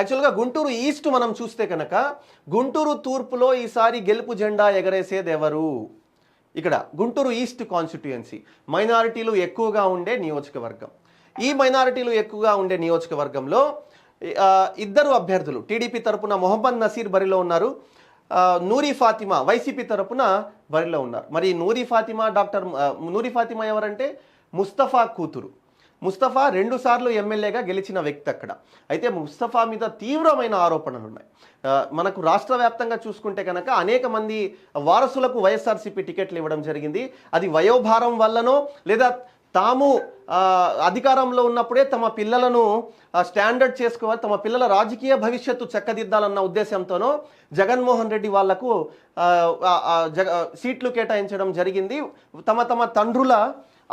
యాక్చువల్గా గుంటూరు ఈస్ట్ మనం చూస్తే కనుక గుంటూరు తూర్పులో ఈసారి గెలుపు జెండా ఎగరేసేది ఎవరు? ఇక్కడ గుంటూరు ఈస్ట్ కాన్స్టిట్యుయెన్సీ మైనారిటీలు ఎక్కువగా ఉండే నియోజకవర్గం. ఈ మైనారిటీలు ఎక్కువగా ఉండే నియోజకవర్గంలో ఇద్దరు అభ్యర్థులు టీడీపీ తరపున మొహమ్మద్ నసీర్ బరిలో ఉన్నారు. నూరి ఫాతిమా వైసీపీ తరపున బరిలో ఉన్నారు. మరి నూరి ఫాతిమా డాక్టర్ నూరి ఫాతిమా ఎవరంటే? ముస్తఫా కూతురు. ముస్తఫా రెండుసార్లు ఎమ్మెల్యేగా గెలిచిన వ్యక్తి అక్కడ. అయితే ముస్తఫా మీద తీవ్రమైన ఆరోపణలు ఉన్నాయి. మనకు రాష్ట్ర వ్యాప్తంగా చూసుకుంటే కనుక అనేక మంది వారసులకు వైఎస్ఆర్సీపీ టికెట్లు ఇవ్వడం జరిగింది. అది వయోభారం వల్లనో లేదా తాము అధికారంలో ఉన్నప్పుడే తమ పిల్లలను స్టాండర్డ్ చేసుకోవాలి తమ పిల్లల రాజకీయ భవిష్యత్తు చక్కదిద్దాలన్న ఉద్దేశంతోనో జగన్మోహన్ రెడ్డి వాళ్ళకు జగ సీట్లు కేటాయించడం జరిగింది. తమ తమ తండ్రుల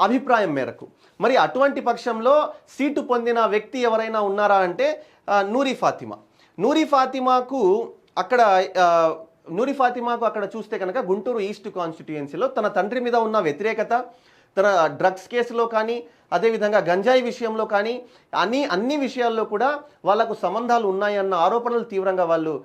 అభిప్రాయం మేరకు. మరి అటువంటి పక్షంలో సీటు పొందిన వ్యక్తి ఎవరైనా ఉన్నారా అంటే నూరి ఫాతిమా. నూరి ఫాతిమాకు అక్కడ నూరి ఫాతిమాకు అక్కడ చూస్తే కనుక గుంటూరు ఈస్ట్ కాన్స్టిట్యుయెన్సీలో తన తండ్రి మీద ఉన్న వ్యతిరేకత తన డ్రగ్స్ కేసులో కానీ అదేవిధంగా గంజాయి విషయంలో కానీ అన్ని అన్ని విషయాల్లో కూడా వాళ్ళకు సంబంధాలు ఉన్నాయన్న ఆరోపణలు తీవ్రంగా వాళ్ళు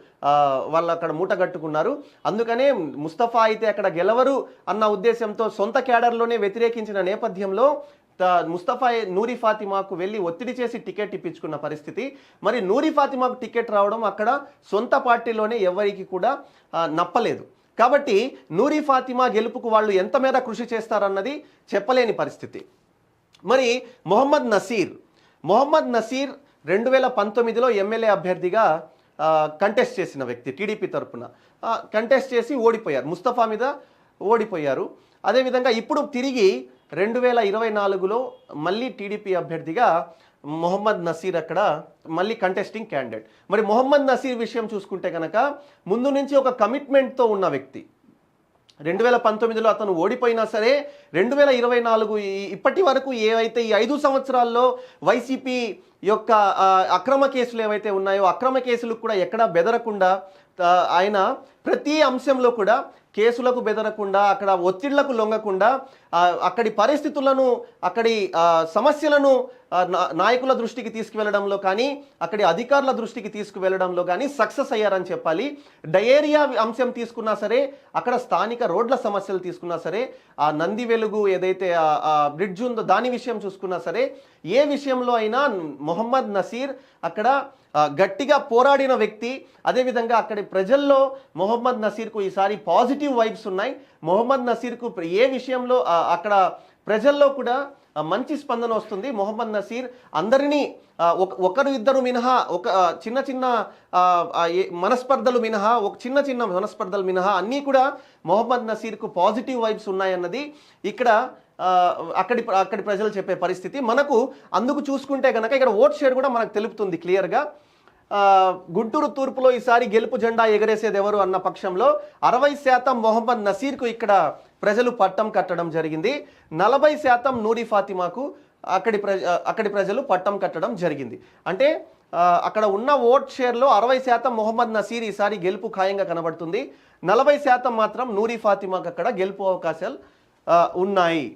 వాళ్ళు అక్కడ మూటగట్టుకున్నారు. అందుకనే ముస్తఫా అయితే అక్కడ గెలవరు అన్న ఉద్దేశంతో సొంత క్యాడర్లోనే వ్యతిరేకించిన నేపథ్యంలో త- ముస్తఫా నూరి ఫాతిమాకు వెళ్ళి ఒత్తిడి చేసి టికెట్ ఇప్పించుకున్న పరిస్థితి. మరి నూరి ఫాతిమాకు టికెట్ రావడం అక్కడ సొంత పార్టీలోనే ఎవరికి కూడా నప్పలేదు. కాబట్టి నూరి ఫాతిమా గెలుపుకు వాళ్ళు ఎంత మేర కృషి చేస్తారన్నది చెప్పలేని పరిస్థితి. మరి మొహమ్మద్ నసీర్ మొహమ్మద్ నసీర్ రెండు వేల పంతొమ్మిదిలో ఎమ్మెల్యే అభ్యర్థిగా కంటెస్ట్ చేసిన వ్యక్తి టీడీపీ తరపున. కంటెస్ట్ చేసి ఓడిపోయారు. ముస్తఫా మీద ఓడిపోయారు. అదేవిధంగా ఇప్పుడు తిరిగి రెండు వేల ఇరవై నాలుగులో మళ్ళీ టీడీపీ అభ్యర్థిగా మొహమ్మద్ నసీర్ అక్కడ మళ్ళీ కంటెస్టింగ్ క్యాండిడేట్ మరి మొహమ్మద్ నసీర్ విషయం చూసుకుంటే కనుక ముందు నుంచి ఒక కమిట్మెంట్తో ఉన్న వ్యక్తి. రెండు వేల పంతొమ్మిదిలో అతను ఓడిపోయినా సరే రెండు వేల ఇరవై నాలుగు ఇప్పటి వరకు ఏవైతే ఈ ఐదు సంవత్సరాల్లో వైసీపీ యొక్క అక్రమ కేసులు ఏవైతే ఉన్నాయో అక్రమ కేసులకు కూడా ఎక్కడా బెదరకుండా ఆయన ప్రతి అంశంలో కూడా కేసులకు బెదరకుండా అక్కడ ఒత్తిళ్ళకు లొంగకుండా అక్కడి పరిస్థితులను అక్కడి సమస్యలను నాయకుల దృష్టికి తీసుకువెళ్ళడంలో కానీ అక్కడి అధికారుల దృష్టికి తీసుకువెళ్ళడంలో కానీ సక్సెస్ అయ్యారని చెప్పాలి. డయేరియా అంశం తీసుకున్నా సరే అక్కడ స్థానిక రోడ్ల సమస్యలు తీసుకున్నా సరే ఆ నంది వెలుగు ఏదైతే బ్రిడ్జ్ ఉందో దాని విషయం చూసుకున్నా సరే ఏ విషయంలో అయినా మొహమ్మద్ నసీర్ అక్కడ గట్టిగా పోరాడిన వ్యక్తి అదేవిధంగా అక్కడి ప్రజల్లో మొహమ్మద్ నసీర్కు ఈసారి పాజిటివ్ వైబ్స్ ఉన్నాయి. మొహమ్మద్ నసీర్కు ఏ విషయంలో అక్కడ ప్రజల్లో కూడా మంచి స్పందన వస్తుంది. మొహమ్మద్ నసీర్ అందరినీ ఒక ఒకరు ఇద్దరు మినహా ఒక చిన్న చిన్న ఏ- మనస్పర్ధలు మినహా ఒక చిన్న చిన్న మనస్పర్ధలు మినహా అన్నీ కూడా మొహమ్మద్ నసీర్కు పాజిటివ్ వైబ్స్ ఉన్నాయన్నది ఇక్కడ అక్కడి అక్కడి ప్రజలు చెప్పే పరిస్థితి. మనకు అందుకు చూసుకుంటే కనుక ఇక్కడ ఓట్ షేర్ కూడా మనకు తెలుపుతుంది క్లియర్గా. గుంటూరు తూర్పులో ఈసారి గెలుపు జెండా ఎగరేసేది ఎవరు అన్న పక్షంలో అరవై శాతం మొహమ్మద్ నసీర్కు ఇక్కడ ప్రజలు పట్టం కట్టడం జరిగింది. నలభై శాతం నూరి ఫాతిమాకు అక్కడి ప్రజ అక్కడి ప్రజలు పట్టం కట్టడం జరిగింది. అంటే అక్కడ ఉన్న ఓట్ షేర్లో అరవై శాతం మొహమ్మద్ నసీర్ ఈసారి గెలుపు ఖాయంగా కనబడుతుంది. నలభై శాతం మాత్రం నూరి ఫాతిమాకు అక్కడ గెలుపు అవకాశాలు ఉన్నాయి.